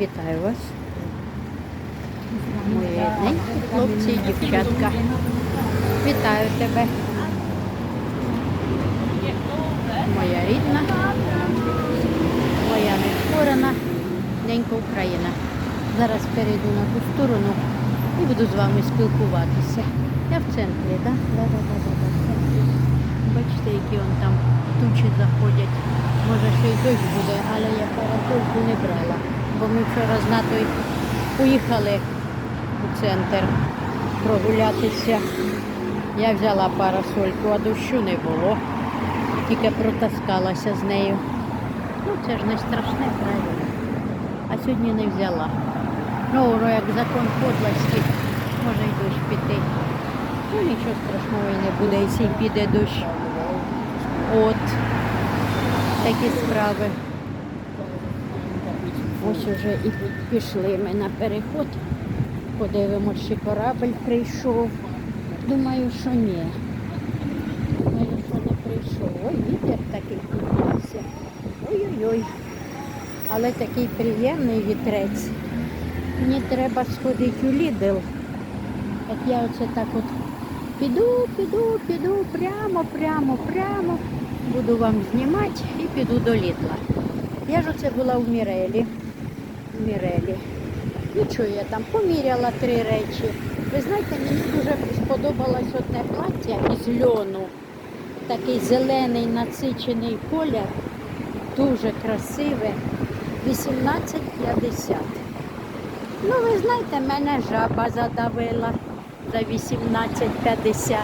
Вітаю вас. Мої рідненькі хлопці і дівчатка. Вітаю тебе. Моя рідна, моя нескорена, ненька Україна. Зараз перейду на ту сторону і буду з вами спілкуватися. Я в центрі, так? Да? Да, да, да, да. Бачите, які он там тучі заходять. Може ще й дощ буде, але я парасольку не брала. Бо ми вчора з Натою поїхали у центр прогулятися. Я взяла парасольку, а дощу не було. Тільки протаскалася з нею. Ну це ж не страшне, правильно. А сьогодні не взяла. Ну, як закон подлості, може й дощ піти. Ну нічого страшного не буде, якщо піде дощ. От такі справи. Ось уже і пішли ми на переход. Подивимося, чи корабль прийшов. Думаю, що ні. Думаю, що не прийшов. Ой, вітер такий піднявся. Ой-ой-ой. Але такий приємний вітрець. Мені треба сходити у Лідл. Як я оце так от піду, піду, піду, прямо, прямо, прямо. Буду вам знімати і піду до Лідла. Я ж оце була в Мірелі. Мірелі. Нічого, я там поміряла три речі. Ви знаєте, мені дуже сподобалось одне плаття із льону. Такий зелений насичений колір. Дуже красиве. 18,50. Ну, ви знаєте, мене жаба задавила за 18,50.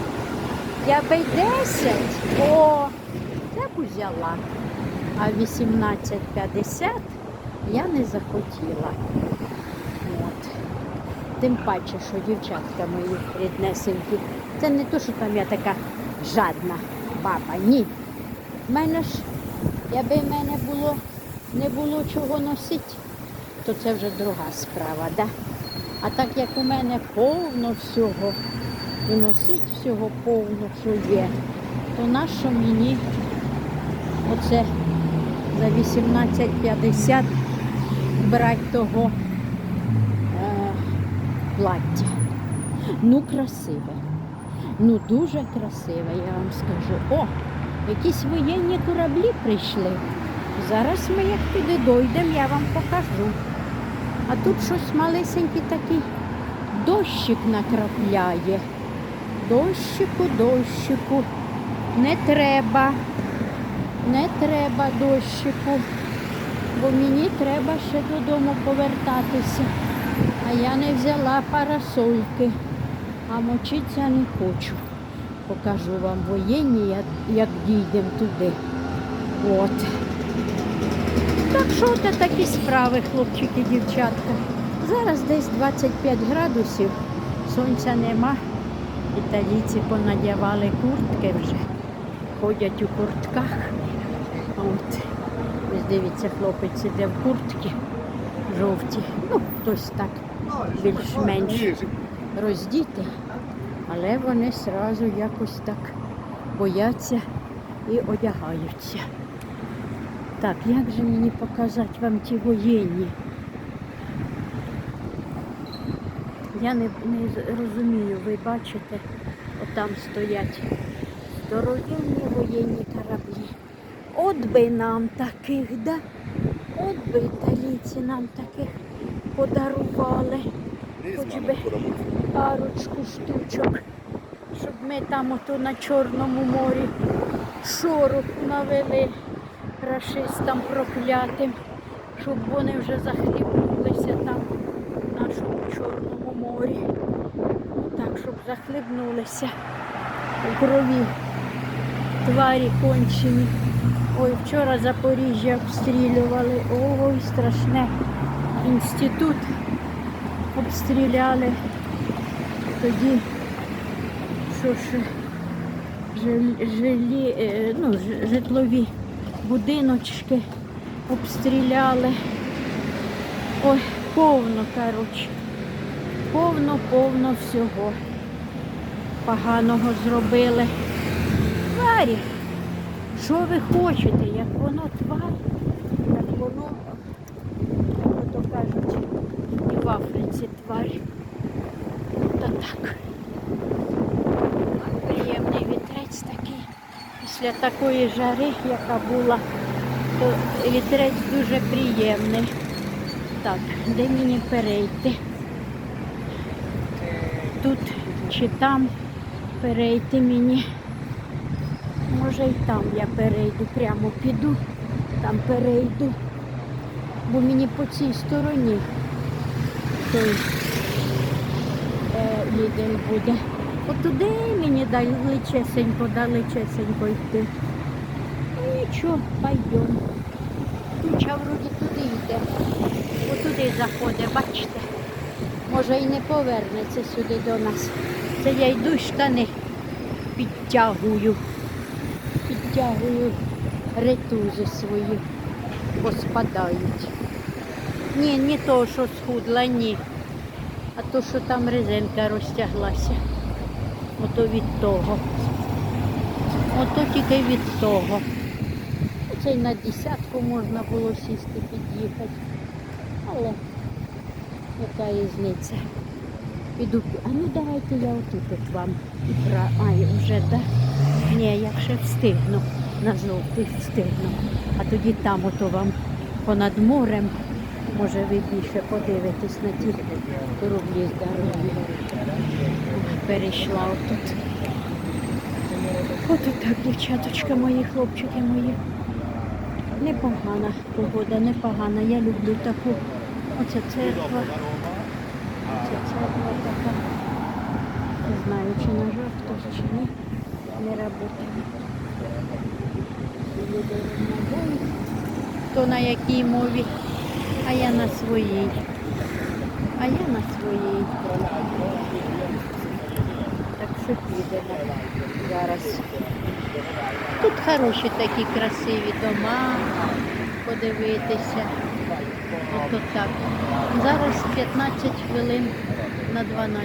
Я би 10, о, я б взяла. А 18,50 я не захотіла. От. Тим паче, що дівчатка мої ріднесенькі. Це не то, що там я така жадна баба. Ні. В мене ж, якби в мене було, не було чого носити, то це вже друга справа, да? А так як у мене повно всього, і носить всього повно, що є, то нащо мені оце за 18,50 брати того е, плаття. Ну, красиве. Ну, дуже красиве, я вам скажу. О, якісь воєнні кораблі прийшли. Зараз ми як туди дойдемо, я вам покажу. А тут щось малесенький такий дощик накрапляє. Дощику, дощику. Не треба. Не треба дощику, бо мені треба ще додому повертатися. А я не взяла парасольки, а мочитися не хочу. Покажу вам воєнні, як, дійдемо туди. От. Так що це такі справи, хлопчики, дівчатка. Зараз десь 25 градусів, сонця нема. Італійці понадявали куртки вже, ходять у куртках. От. Дивіться, хлопець іде в куртки жовті. Ну, хтось так більш-менш роздіти, але вони сразу якось так бояться і одягаються. Так, як же мені показати вам ті воєнні? Я не, не розумію, ви бачите, отам стоять здоровенні воєнні кораблі. От би нам таких, да? От би італійці нам таких подарували. Хоч би парочку штучок, щоб ми там ото на Чорному морі шороху навели рашистам проклятим, щоб вони вже захлібнулися там в нашому Чорному морі. Так, щоб захлібнулися у крові тварі кончені. Ой, вчора Запоріжжя обстрілювали. Ой, страшне. Інститут обстріляли. Тоді що ж жилі, е, ну, житлові будиночки обстріляли. Ой, повно, коротше. Повно, повно всього. Поганого зробили. Тварі, що ви хочете, як воно тварь, як воно, як ото кажуть, березі тварь. Та так. Приємний вітрець такий. Після такої жари, яка була, то вітрець дуже приємний. Так, де мені перейти? Тут чи там перейти мені. Може і там я перейду, прямо піду, там перейду. Бо мені по цій стороні той е, відель буде. От туди мені далечесенько, далечесенько йти. Ну нічого, пойдем. Туча вроді туди йде. Отуди заходить, бачите. Може і не повернеться сюди до нас. Це я йду штани підтягую. Підтягую ретузи свої, поспадають. Ні, не то, що схудла, ні. А то, що там резинка розтяглася. Ото від того. Ото тільки від того. Це й на десятку можна було сісти, під'їхати. Але яка різниця? Піду. пі- А ну давайте я отут от вам. Ай, вже так? Ні, я ще встигну. На жовтий встигну. А тоді там ото вам понад морем. Може ви більше подивитесь на ті кораблі здорові. Перейшла отут. Ото так, дівчаточка мої, хлопчики мої. Непогана погода, непогана. Я люблю таку. Оця церква. Оця церква така. Не знаю, чи на жовту, чи ні. Не працює. Хто на якій мові, а я на своїй. А я на своїй. Так що підемо зараз. Тут хороші такі красиві дома, подивитися. Ото так. Зараз 15 хвилин на 12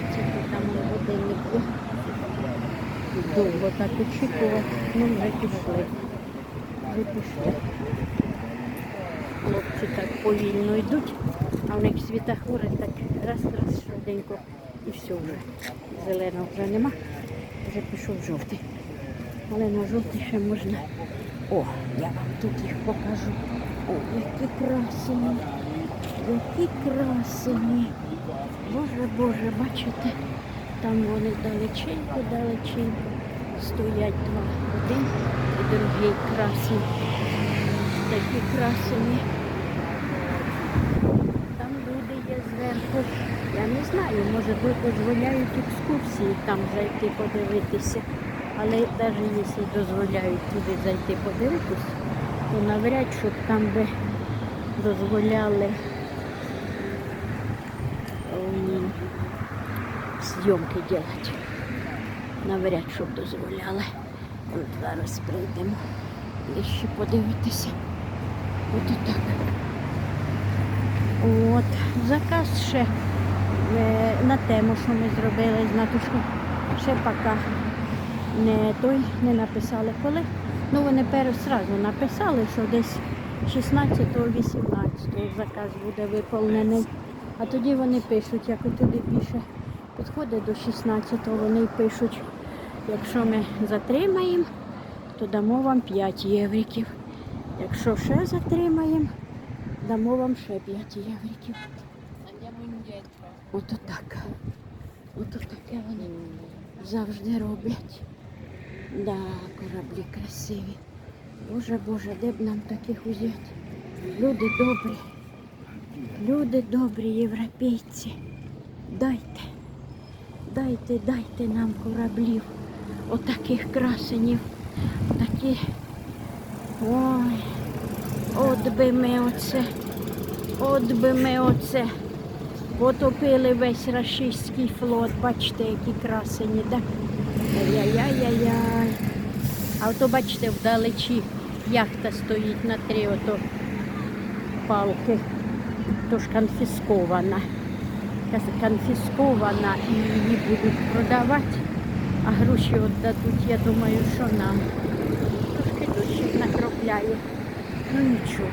там у будильнику. Довго так очікувати. Ну вже пішли. Вже пішли. Хлопці так повільно йдуть, а в них світофори так раз-раз швиденько і все вже. Зеленого вже нема, вже пішов жовтий. Але на жовтий ще можна. О, я вам тут їх покажу. О, які красені. Які красені. Боже, Боже, бачите, там вони далеченько, далеченько стоять два. Один і другий красні. Такі красені. Там люди є зверху. Я не знаю, може дозволяють екскурсії там зайти подивитися. Але навіть якщо дозволяють туди зайти подивитися, то навряд щоб там би дозволяли зйомки робити. Навряд щоб дозволяли. От зараз прийдемо ще подивитися. От і так. От, заказ ще е, на тему, що ми зробили з Натушкою. Ще поки не той не написали коли. Ну вони перш сразу написали, що десь 16-18 заказ буде виповнений. А тоді вони пишуть, як туди більше підходить до 16-го, вони пишуть, якщо ми затримаємо, то дамо вам 5 євриків. Якщо ще затримаємо, дамо вам ще 5 євриків. Ото так. Ото таке вони завжди роблять. Да, кораблі красиві. Боже, Боже, де б нам таких узяти? Люди добрі. Люди добрі, європейці. Дайте, дайте, дайте нам кораблів. Отаких красенів. Такі. Ой, от би ми оце, от би ми оце. Потопили весь рашистський флот, бачите, які красені, да? Ай-яй-яй-яй-яй. А ото, бачите, вдалечі яхта стоїть на три ото палки. Тож конфіскована. Конфіскована і її будуть продавати, а гроші віддадуть, я думаю, що нам. Трошки дощик накропляє. Ну нічого.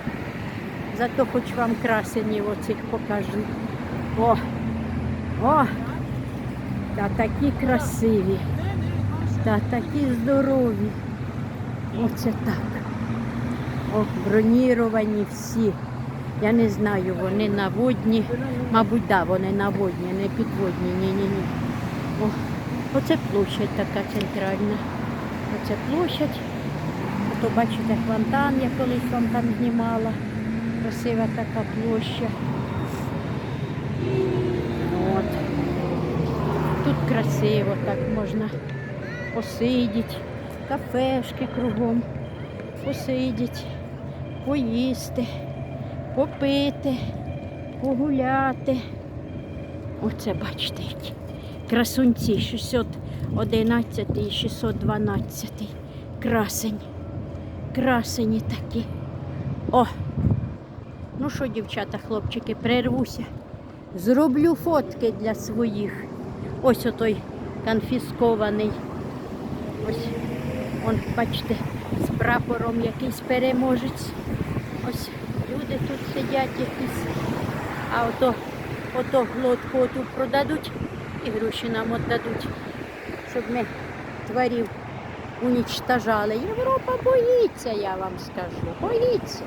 Зато хоч вам красенів оцих покажу. О, О, та такі красиві, та такі здорові. Оце так. О, броніровані всі. Я не знаю, вони наводні. Мабуть, да, вони наводні, не підводні. Ні-ні-ні. Оце площадь така центральна. Оце площадь. Ото бачите фонтан, я колись вам там знімала. Красива така площа. От. Тут красиво, так можна посидіти, кафешки кругом, посидіти, поїсти, попити, погуляти. Оце бачите, які красунці 611 і 612. Красень. Красені такі. О! Ну що, дівчата, хлопчики, перервуся. Зроблю фотки для своїх. Ось отой конфіскований. Ось, он, бачите, з прапором якийсь переможець. Ось люди тут сидять якісь. А ото, ото лодку оту продадуть і гроші нам віддадуть, щоб ми тварів унічтажали. Європа боїться, я вам скажу. Боїться.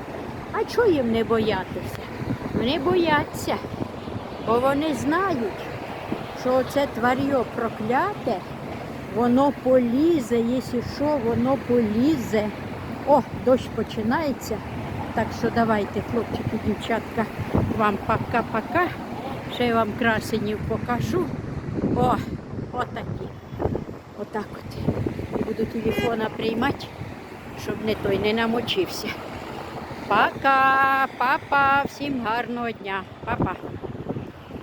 А чого їм не боятися? Вони бояться, бо вони знають, що це тварьо прокляте, воно полізе, якщо що, воно полізе. О, дощ починається. Так що давайте, хлопчики, дівчатка, вам пока-пока. Ще я вам красенів покажу. О, отакі. Отак от. Буду телефона приймати, щоб не той не намочився. Пока, папа, всім гарного дня. Папа.